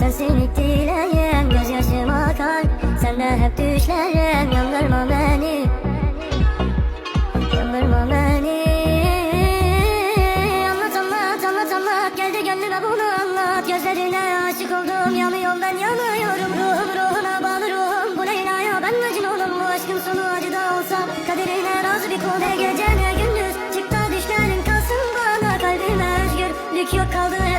Sensin ilk dileğim gözyaşım akar Sende hep düşlerim yandırma beni. Yandırma beni. Anlat anlat anlat anlat. Geldi gönlüme bunu anlat. Gözlerine aşık oldum. Yanıyorum ben yanıyorum. Ruhum ruhuna bağlı ruhum. Bu Leyla'ya ben Mecnun'um Bu aşkın sonu acı da olsa kaderine razı bir kul. Ne gece ne gündüz? Çıktı düşlerin kalsın bana. Kalbime özgürlük yok kaldı